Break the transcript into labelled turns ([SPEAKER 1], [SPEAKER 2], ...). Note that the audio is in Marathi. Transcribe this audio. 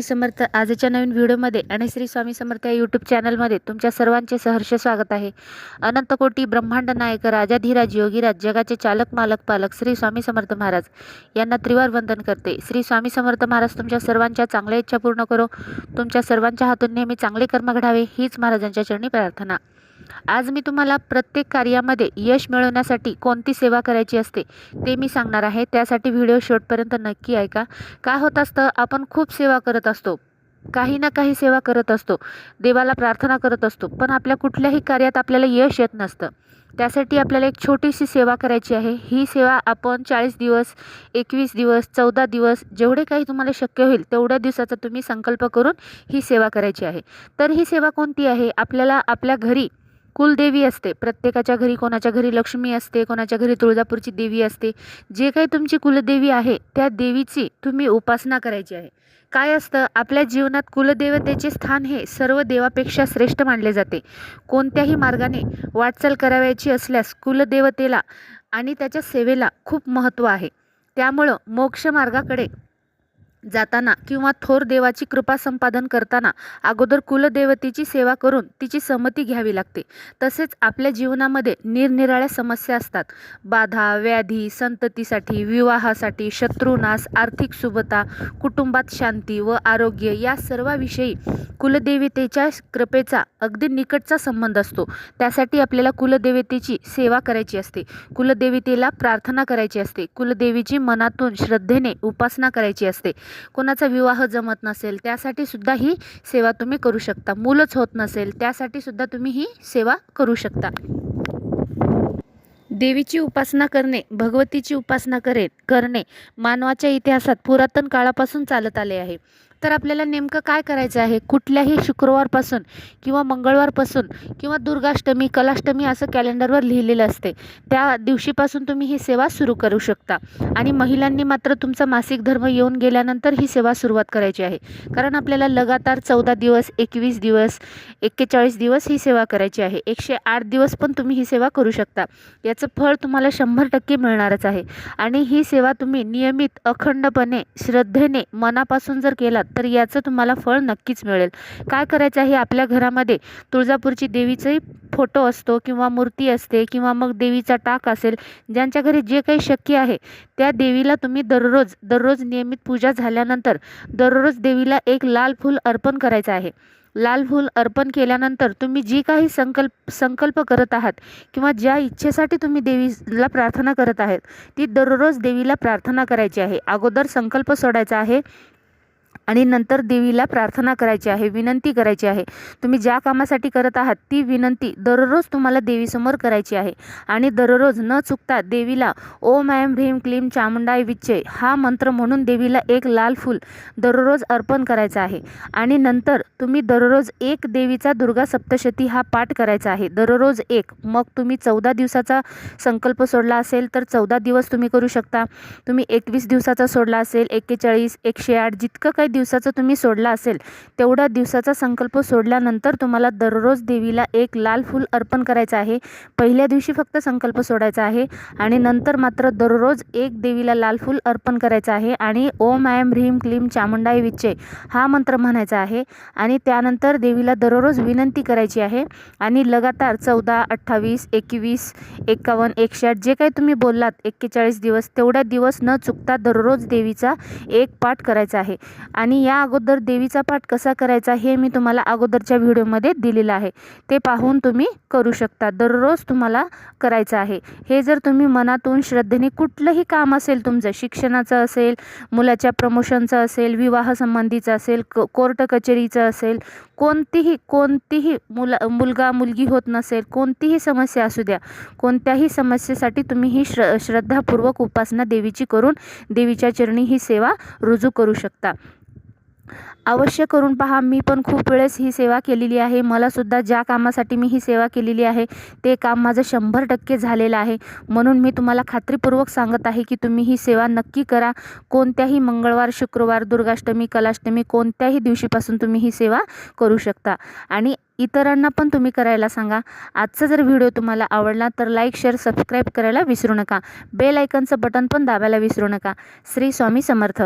[SPEAKER 1] स्वामी समर्थ आजच्या नवीन व्हिडिओमध्ये आणि श्री स्वामी समर्थ या यूट्यूब चॅनलमध्ये तुमच्या सर्वांचे सहर्ष स्वागत आहे. अनंतकोटी ब्रह्मांड नायक राजाधीराज योगीराज जगाचे चालक मालक पालक श्री स्वामी समर्थ महाराज यांना त्रिवार वंदन करते. श्री स्वामी समर्थ महाराज तुमच्या सर्वांच्या चांगल्या इच्छा पूर्ण करो. तुमच्या सर्वांच्या हातून नेहमी चांगले कर्म घडावे हीच महाराजांच्या चरणी प्रार्थना. आज मी तुम्हाला प्रत्येक कार्यामध्ये यश मिळवण्यासाठी कोणती सेवा करायची असते ते मी सांगणार आहे. त्यासाठी व्हिडिओ शेवटपर्यंत नक्की ऐका. काय होत असतं? आपण खूप सेवा करत असतो. काही ना काही सेवा करत असतो. देवाला प्रार्थना करत असतो. पण आपल्या कुठल्याही कार्यात आपल्याला यश येत नसतं. त्यासाठी आपल्याला एक छोटीशी सेवा करायची आहे. ही सेवा आपण चाळीस दिवस एकवीस दिवस चौदा दिवस जेवढे काही तुम्हाला शक्य होईल तेवढ्या दिवसाचा तुम्ही संकल्प करून ही सेवा करायची आहे. तर ही सेवा कोणती आहे? आपल्याला आपल्या घरी कुलदेवी असते. प्रत्येकाच्या घरी कोणाच्या घरी लक्ष्मी असते कोणाच्या घरी तुळजापूरची देवी असते. जे काही तुमची कुलदेवी आहे त्या देवीची तुम्ही उपासना करायची आहे. काय असतं? आपल्या जीवनात कुलदेवतेचे स्थान हे सर्व देवापेक्षा श्रेष्ठ मानले जाते. कोणत्याही मार्गाने वाटचाल करावयाची असल्यास कुलदेवतेला आणि त्याच्या सेवेला खूप महत्त्व आहे. त्यामुळं मोक्ष मार्गाकडे जाताना किंवा थोर देवाची कृपा संपादन करताना अगोदर कुलदेवतेची सेवा करून तिची संमती घ्यावी लागते. तसेच आपल्या जीवनामध्ये निरनिराळ्या समस्या असतात. बाधा व्याधी संततीसाठी विवाहासाठी शत्रुनाश आर्थिक सुबता कुटुंबात शांती व आरोग्य या सर्वाविषयी कुलदेवतेच्या कृपेचा अगदी निकटचा संबंध असतो. त्यासाठी आपल्याला कुलदेवतेची सेवा करायची असते. कुलदेवतेला प्रार्थना करायची असते. कुलदेवीची मनातून श्रद्धेने उपासना करायची असते. कोणाचा विवाह जमत नसेल त्यासाठी सुद्धा ही सेवा तुम्ही करू शकता. मूलच होत नसेल त्यासाठी सुद्धा तुम्ही ही सेवा करू शकता. देवीची उपासना करणे भगवतीची उपासना करे करणे मानवाच्या इतिहासात पुरातन काळापासून चालत आले आहे. तर आपल्याला नेमकं काय करायचं आहे? कुठल्याही शुक्रवारपासून किंवा मंगळवारपासून किंवा दुर्गाष्टमी कलाष्टमी असं कॅलेंडरवर लिहिलेलं असते. त्या दिवशीपासून तुम्ही ही सेवा सुरू करू शकता. आणि महिलांनी मात्र तुमचा मासिक धर्म येऊन गेल्यानंतर ही सेवा सुरुवात करायची आहे. कारण आपल्याला लगातार चौदा दिवस एकवीस दिवस एक्केचाळीस दिवस ही सेवा करायची आहे. एकशे आठ दिवस पण तुम्ही ही सेवा करू शकता. याचं फळ तुम्हाला शंभर टक्के मिळणारच आहे. आणि ही सेवा तुम्ही नियमित अखंडपणे श्रद्धेने मनापासून जर केलात तर याचं तुम्हाला फळ नक्कीच मिळेल. काय करायचं आहे? आपल्या घरामध्ये तुळजापूरची देवीचाही फोटो असतो किंवा मूर्ती असते किंवा मग देवीचा टाक असेल ज्यांच्या घरी जे काही शक्य आहे त्या देवीला तुम्ही दररोज दररोज नियमित पूजा झाल्यानंतर दररोज देवीला एक लाल फूल अर्पण करायचं आहे. लाल फूल अर्पण केल्यानंतर तुम्ही जी काही संकल्प संकल्प करत आहात किंवा ज्या इच्छेसाठी तुम्ही देवीला प्रार्थना करत आहात ती दररोज देवीला प्रार्थना करायची आहे. अगोदर संकल्प सोडायचा आहे आणि नंतर देवीला प्रार्थना करायची आहे विनंती करायची आहे. तुम्ही ज्या कामासाठी करत आहात ती विनंती दररोज तुम्हाला देवीसमोर करायची आहे. आणि दररोज न चुकता देवीला ओम ऐम ह्रीम क्लीम चामुंडाय विच्चे हा मंत्र म्हणून देवीला एक लाल फूल दररोज अर्पण करायचा आहे. आणि नंतर तुम्ही दररोज एक देवीचा दुर्गा सप्तशती हा पाठ करायचा आहे. दररोज एक. मग तुम्ही चौदा दिवसाचा संकल्प सोडला असेल तर चौदा दिवस तुम्ही करू शकता. तुम्ही एकवीस दिवसाचा सोडला असेल एक्केचाळीस एकशे आठ जितकं काही दिवसाचा तुम्ही सोडला असेल तेवढ्या दिवसाचा संकल्प सोडल्यानंतर तुम्हाला दररोज देवीला एक लाल फूल अर्पण करायचं आहे. पहिल्या दिवशी फक्त संकल्प सोडायचा आहे आणि नंतर मात्र दररोज एक देवीला लाल फूल अर्पण करायचं आहे आणि ओम आयम ह्रीम क्लीम चामुंडाई विच्चे हा मंत्र म्हणायचा आहे आणि त्यानंतर देवीला दररोज विनंती करायची आहे आणि लगातार चौदा अठ्ठावीस एकवीस एकावन्न एकशे जे काही तुम्ही बोललात एक्केचाळीस दिवस तेवढ्या दिवस न चुकता दररोज देवीचा एक पाठ करायचा आहे आणि आणि या अगोदर देवीचा पाठ कसा करायचा हे मी तुम्हाला अगोदरच्या व्हिडिओमध्ये दिलेलं आहे. ते पाहून तुम्ही करू शकता. दररोज तुम्हाला करायचं आहे. हे जर तुम्ही मनातून श्रद्धेने कुठलंही काम असेल तुमचं शिक्षणाचं असेल मुलाच्या प्रमोशनचं असेल विवाहसंबंधीचं असेल क कोर्ट कचेरीचं असेल कोणतीही कोणतीही मुला मुलगा मुलगी होत नसेल कोणतीही समस्या असू द्या. कोणत्याही समस्येसाठी तुम्ही ही श्र श्रद्धापूर्वक उपासना देवीची करून देवीच्या चरणी ही सेवा रुजू करू शकता. अवश्य करून पहा. मी पण खूप वेळेस ही सेवा केलेली आहे. मलासुद्धा ज्या कामासाठी मी ही सेवा केलेली आहे ते काम माझं शंभर टक्के झालेलं आहे. म्हणून मी तुम्हाला खात्रीपूर्वक सांगत आहे की तुम्ही ही सेवा नक्की करा. कोणत्याही मंगळवार शुक्रवार दुर्गाष्टमी कलाष्टमी कोणत्याही दिवशीपासून तुम्ही ही सेवा करू शकता. आणि इतरांना पण तुम्ही करायला सांगा. आजचा जर व्हिडिओ तुम्हाला आवडला तर लाईक शेअर सबस्क्राईब करायला विसरू नका. बेल आयकनचं बटन पण दाबायला विसरू नका. श्री स्वामी समर्थ.